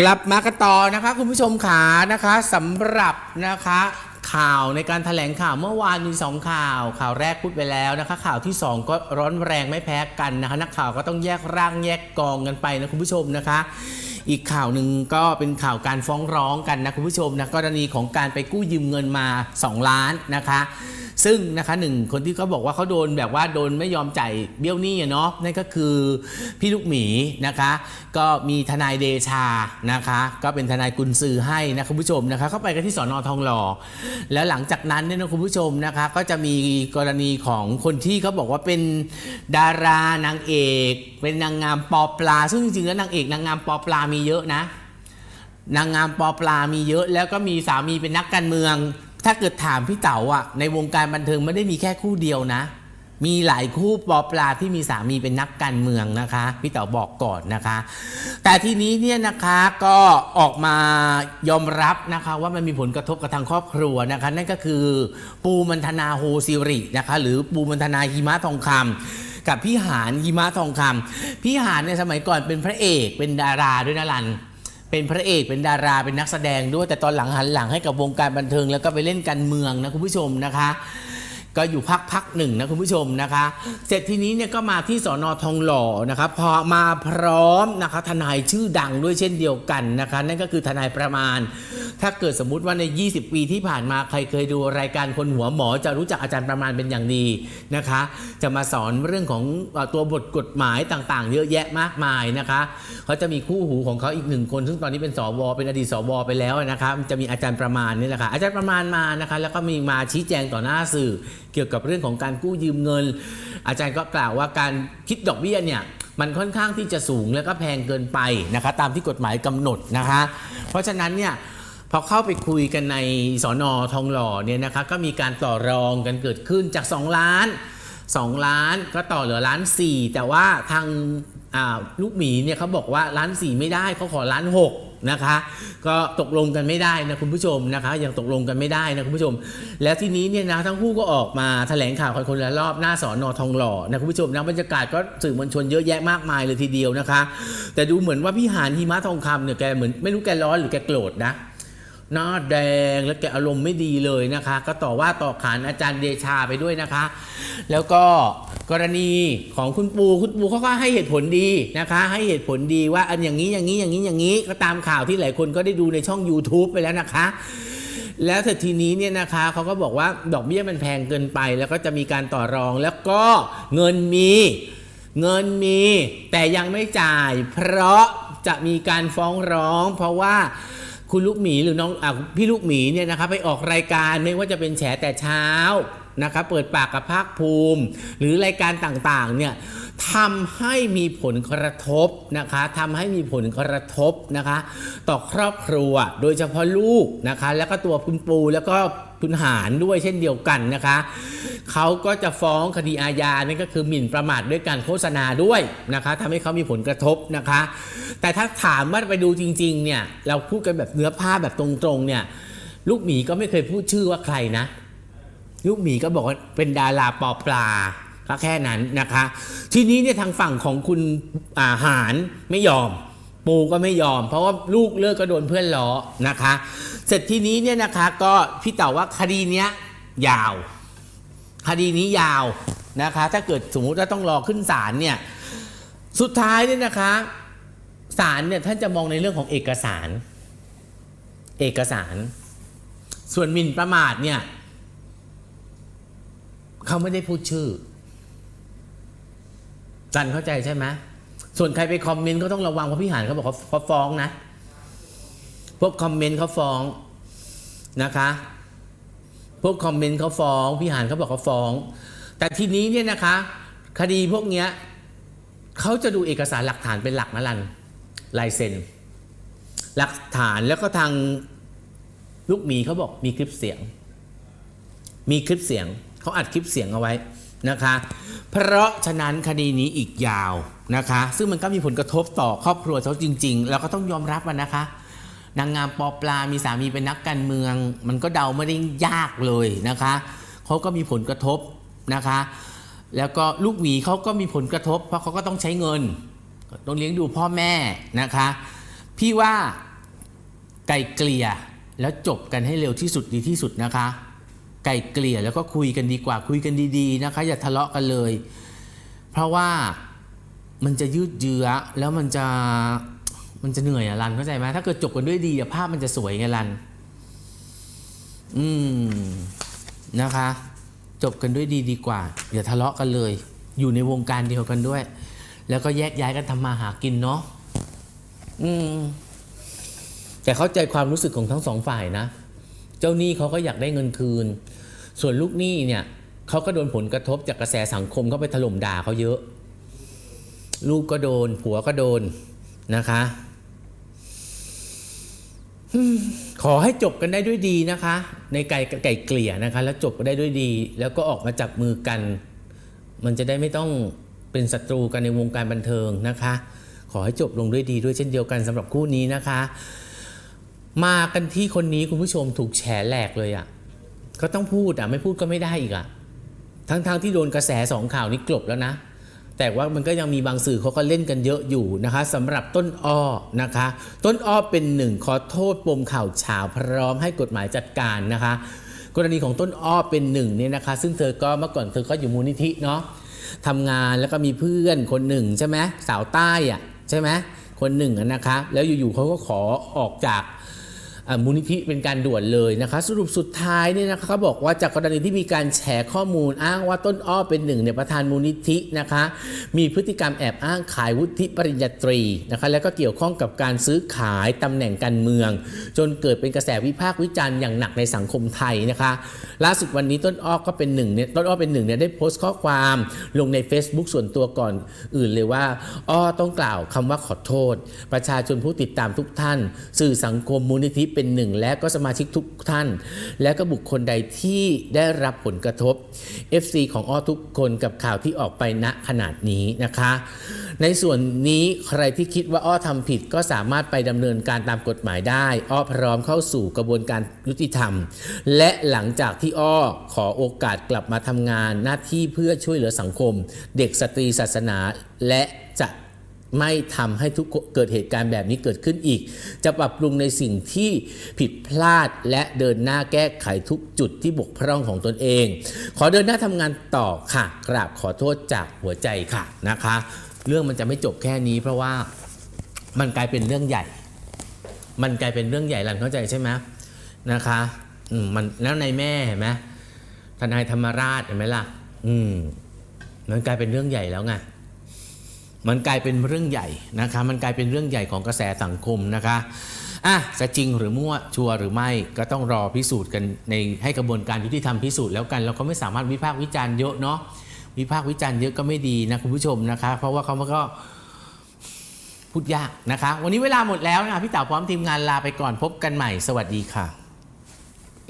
กลับมากันต่อนะคะคุณผู้ชมขานะคะสำหรับนะคะข่าวในการถแถลงข่าวเมื่อวานมีสองข่าว ข่าวแรกพูดไปแล้วนะคะ ข่าวที่สองก็ร้อนแรงไม่แพ้กันนะคะ นักข่าวก็ต้องแยกร่างแยกกองกันไปนะคุณผู้ชมนะคะ อีกข่าวหนึ่งก็เป็นข่าวการฟ้องร้องกันนะคุณผู้ชมนะกรณีของการไปกู้ยืมเงินมา 2 ล้านนะคะ ซึ่งนะคะหนึ่งคนที่เขาบอกว่าเขาโดนแบบว่าโดนไม่ยอมจ่ายเบี้ยวหนี้เนาะนั่นก็คือพี่ลูกหมีนะคะ ก็มีทนายเดชานะคะ ก็เป็นทนายกุญซือให้นะคุณผู้ชมนะคะเข้าไปกันที่สอนอทองหล่อแล้วหลังจากนั้นเนี่ยนะคุณผู้ชมนะคะ ก็จะมีกรณีของคนที่เขาบอกว่าเป็นดารานางเอก เป็นนางงามปอปลา ซึ่งจริงๆแล้วนางเอกนางงามปอปลามีเยอะนะนางงามปอปลามีเยอะแล้วก็มีสามีเป็นนักการเมือง ถ้าเกิดถามพี่เต๋าอะในวงการบันเทิงไม่ได้มีแค่คู่เดียวนะ มีหลายคู่ปอปลาที่มีสามีเป็นนักการเมืองนะคะ พี่เต๋าบอกก่อนนะคะ แต่ทีนี้เนี่ยนะคะก็ออกมายอมรับนะคะว่ามันมีผลกระทบกับทางครอบครัวนะคะ นั่นก็คือปูมันธนาโฮซิรินะคะ หรือปูมันธนาหิมะทองคำกับพี่หานหิมะทองคำพี่หานเนี่ยสมัยก่อนเป็นพระเอกเป็นดาราด้วยนะรัน เป็นพระเอกเป็นดาราเป็นนักแสดงด้วยแต่ตอนหลังหันหลังให้กับวงการบันเทิง แล้วก็ไปเล่นการเมืองนะคุณผู้ชมนะคะ ก็อยู่พักพักหนึ่งนะคุณผู้ชมนะคะ เสร็จทีนี้เนี่ยก็มาที่สอนอทองหล่อนะคะพอมาพร้อมนะคะทนายชื่อดังด้วยเช่นเดียวกันนะคะ นั่นก็คือทนายประมาณ ถ้าเกิดสมมุติว่าใน 20 ปีที่ผ่านมาใครเคยดูรายการคนหัวหมอ จะรู้จักอาจารย์ประมาณเป็นอย่างดีนะคะ จะมาสอนเรื่องของตัวบทกฎหมายต่างๆ เยอะแยะมากมายนะคะเขาจะมีคู่หูของเขาอีกหนึ่งคน ซึ่งตอนนี้เป็นสวเป็นอดีตสวไปแล้วนะคะจะมีอาจารย์ประมาณนี่แหละค่ะอาจารย์ประมาณมานะคะแล้วก็มีมาชี้แจงต่อหน้าสื่อ เกี่ยวกับเรื่องของการกู้ยืมเงิน อาจารย์ก็กล่าวว่าการคิดดอกเบี้ยเนี่ยมันค่อนข้างที่จะสูงแล้วก็แพงเกินไปนะคะตามที่กฎหมายกำหนดนะคะ เพราะฉะนั้นเนี่ยพอเข้าไปคุยกันในสอนอทองหล่อเนี่ยนะคะก็มีการต่อรองกันเกิดขึ้นจาก 2 ล้าน 2 ล้านก็ต่อเหลือล้านสี่แต่ว่าทางลูกหมีเนี่ยเขาบอกว่าล้านสี่ไม่ได้เขาขอล้านหก นะคะ ก็ตกลงกันไม่ได้นะคุณผู้ชมนะคะยังตกลงกันไม่ได้นะคุณผู้ชม แล้วทีนี้เนี่ยนะทั้งคู่ก็ออกมาแถลงข่าวกันคนละรอบหน้าสอนอทองหล่อนะคุณผู้ชมนะบรรยากาศก็สื่อมวลชนเยอะแยะมากมายเลยทีเดียวนะคะ แต่ดูเหมือนว่าพี่หานหิมะทองคำเนี่ยแกเหมือนไม่รู้แกร้อนหรือแกโกรธนะหน้าแดงแล้วแกอารมณ์ไม่ดีเลยนะคะ ก็ต่อว่าต่อขานอาจารย์เดชาไปด้วยนะคะ แล้วก็ กรณีของคุณปูคุณปูเขาก็ให้เหตุผลดีนะคะ ให้เหตุผลดีว่าอันอย่างนี้อย่างนี้อย่างนี้อย่างนี้ก็ตามข่าวที่หลายคนก็ได้ดูในช่อง YouTube ไปแล้วนะคะ แล้วเสร็จทีนี้เนี่ยนะคะเขาก็บอกว่าดอกเบี้ยมันแพงเกินไป แล้วก็จะมีการต่อรองแล้วก็เงินมีเงินมี แต่ยังไม่จ่าย เพราะจะมีการฟ้องร้อง เพราะว่าคุณลูกหมีหรือน้องอพี่ลูกหมีเนี่ยนะคะไปออกรายการไม่ว่าจะเป็นแฉแต่เช้า นะคะเปิดปากกับภาคภูมิ หรือรายการต่างๆเนี่ยทำให้มีผลกระทบนะคะทำให้มีผลกระทบนะคะ ต่อครอบครัวโดยเฉพาะลูกนะคะ แล้วก็ตัวคุณปูแล้วก็คุณหารด้วยเช่นเดียวกันนะคะเขาก็จะฟ้องคดีอาญานั่นก็คือหมิ่นประมาทด้วยการโฆษณาด้วยนะคะทำให้เขามีผลกระทบนะคะ แต่ถ้าถามว่าไปดูจริง ๆ เนี่ย เราพูดกันแบบเนื้อผ้าแบบตรงๆเนี่ยลูกหมีก็ไม่เคยพูดชื่อว่าใครนะ ลูกหมีก็บอกว่าเป็นดาราปอปลาก็แค่นั้นนะคะ ทีนี้เนี่ยทางฝั่งของคุณอาหารไม่ยอม ปูก็ไม่ยอม เพราะว่าลูกเลิกก็โดนเพื่อนล้อนะคะ เสร็จทีนี้เนี่ยนะคะก็พี่เต๋าว่าคดีเนี้ยยาว คดีนี้ยาวนะคะ ถ้าเกิดสมมุติว่าต้องรอขึ้นศาลเนี่ยสุดท้ายเนี่ยนะคะศาลเนี่ยท่านจะมองในเรื่องของเอกสาร เอกสาร ส่วนหมิ่นประมาทเนี่ย เขาไม่ได้พูดชื่อจันเข้าใจใช่ไหมส่วนใครไปคอมเมนต์ก็ต้องระวังเพราะพี่หานเขาบอกเขาฟ้องนะพวกคอมเมนต์เขาฟ้องนะคะพวกคอมเมนต์เขาฟ้องพี่หานเขาบอกเขาฟ้อง แต่ทีนี้เนี่ยนะคะ คดีพวกเนี้ยเขาจะดูเอกสารหลักฐานเป็นหลักนะลันลายเซ็นหลักฐานแล้วก็ทางลูกหมีเขาบอกมีคลิปเสียง มีคลิปเสียง เขาอัดคลิปเสียงเอาไว้นะคะ เพราะฉะนั้นคดีนี้อีกยาวนะคะ ซึ่งมันก็มีผลกระทบต่อครอบครัวเขาจริง ๆ แล้วก็ต้องยอมรับมันนะคะ นางงามปอปลา มีสามีเป็นนักการเมือง มันก็เดาไม่ได้ยากเลยนะคะเขาก็มีผลกระทบนะคะ แล้วก็ลูกหมีเขาก็มีผลกระทบ เพราะเขาก็ต้องใช้เงินต้องเลี้ยงดูพ่อแม่นะคะ พี่ว่าไกลเกลี่ยแล้วจบกันให้เร็วที่สุดดีที่สุดนะคะ ไกลเกลี่ยแล้วก็คุยกันดีกว่าคุยกันดีๆนะคะ อย่าทะเลาะกันเลย เพราะว่ามันจะยืดเยื้อแล้วมันจะมันจะเหนื่อยอะรันเข้าใจไหมถ้าเกิดจบกันด้วยดีภาพมันจะสวยไงรัน อืมนะคะ จบกันด้วยดีดีกว่า อย่าทะเลาะกันเลย อยู่ในวงการเดียวกันด้วย แล้วก็แยกย้ายกันทำมาหากินเนาะอืม แต่เข้าใจความรู้สึกของทั้งสองฝ่ายนะ เจ้าหนี้เขาก็อยากได้เงินคืน ส่วนลูกหนี้เนี่ยเขาก็โดนผลกระทบจากกระแสสังคมเขาไปถล่มด่าเขาเยอะ ลูกก็โดน ผัวก็โดนนะคะขอให้จบกันได้ด้วยดีนะคะ ในไก่ไก่เกลี่ยนะคะ แล้วจบกันได้ด้วยดี แล้วก็ออกมาจับมือกัน มันจะได้ไม่ต้องเป็นศัตรูกันในวงการบันเทิงนะคะ ขอให้จบลงด้วยดีด้วยเช่นเดียวกันสำหรับคู่นี้นะคะ มากันที่คนนี้คุณผู้ชมถูกแฉแหลกเลยอะ่ะ ก็ต้องพูดอะไม่พูดก็ไม่ได้อีกอะทั้งๆทที่โดนกระแสสองข่าวนี้กลบแล้วนะ แต่ว่ามันก็ยังมีบางสื่อเขาก็เล่นกันเยอะอยู่นะคะสำหรับต้นอ้อนะคะ ต้นอ้อเป็นหนึ่งขอโทษปมข่าวเฉาพร้อมให้กฎหมายจัดการนะคะ กรณีของต้นอ้อเป็นหนึ่งเนี่ยนะคะ ซึ่งเธอก็เมื่อก่อนเธอก็อยู่มูลนิธิเนาะทำงานแล้วก็มีเพื่อนคนหนึ่งใช่ไหมสาวใต้อะใช่ไหมคนหนึ่งนะคะ แล้วอยู่ๆเขาก็ขอออกจาก มูลนิธิเป็นการด่วนเลยนะคะ สรุปสุดท้ายเนี่ยนะคะเขาบอกว่าจากกรณีที่มีการแฉข้อมูลอ้างว่าต้นอ้อเป็นหนึ่งในประธานมูลนิธินะคะ มีพฤติกรรมแอบอ้างขายวุฒิปริญญาตรีนะคะแล้วก็เกี่ยวข้องกับการซื้อขายตำแหน่งการเมือง จนเกิดเป็นกระแสวิพากษ์วิจารณ์อย่างหนักในสังคมไทยนะคะ ล่าสุดวันนี้ต้นอ้อก็เป็นหนึ่งเนี่ยต้นอ้อเป็นหนึ่งเนี่ยได้โพสต์ข้อความลงใน Facebook ส่วนตัวก่อนอื่นเลยว่าอ้อต้องกล่าวคำว่าขอโทษ ประชาชนผู้ติดตามทุกท่าน สื่อสังคมมูลนิธิเป็นหนึ่งและก็สมาชิกทุกท่าน และก็บุคคลใดที่ได้รับผลกระทบ FC ของอ้อทุกคนกับข่าวที่ออกไปณขนาดนี้นะคะ ในส่วนนี้ใครที่คิดว่าอ้อทำผิดก็สามารถไปดำเนินการตามกฎหมายได้ อ้อพร้อมเข้าสู่กระบวนการยุติธรรม และหลังจากที่อ้อขอโอกาสกลับมาทำงานหน้าที่เพื่อช่วยเหลือสังคม เด็กสตรีศาสนาและจะ ไม่ทำให้ทุกเกิดเหตุการณ์แบบนี้เกิดขึ้นอีก จะปรับปรุงในสิ่งที่ผิดพลาดและเดินหน้าแก้ไขทุกจุดที่บกพร่องของตนเอง ขอเดินหน้าทำงานต่อค่ะ กราบขอโทษจากหัวใจค่ะนะคะ เรื่องมันจะไม่จบแค่นี้ เพราะว่ามันกลายเป็นเรื่องใหญ่ มันกลายเป็นเรื่องใหญ่หลันเข้าใจใช่ไหมนะคะอืมมันแล้วในแม่เห็นไหมทนายธรรมราชเห็นไหมล่ะ อืมมันกลายเป็นเรื่องใหญ่แล้วไง มันกลายเป็นเรื่องใหญ่นะคะ มันกลายเป็นเรื่องใหญ่ของกระแสสังคมนะคะอะจะจริงหรือมั่วชัวร์หรือไม่ก็ต้องรอพิสูจน์กันในให้กระบวนการยุติธรรมพิสูจน์แล้วกันเราก็ไม่สามารถวิพากษ์วิจารณ์เยอะเนาะวิพากษ์วิจารณ์เยอะก็ไม่ดีนะคุณผู้ชมนะคะ เพราะว่าเขาก็พูดยากนะคะ วันนี้เวลาหมดแล้วนะคะพี่เต๋าพร้อมทีมงานลาไปก่อนพบกันใหม่ สวัสดีค่ะ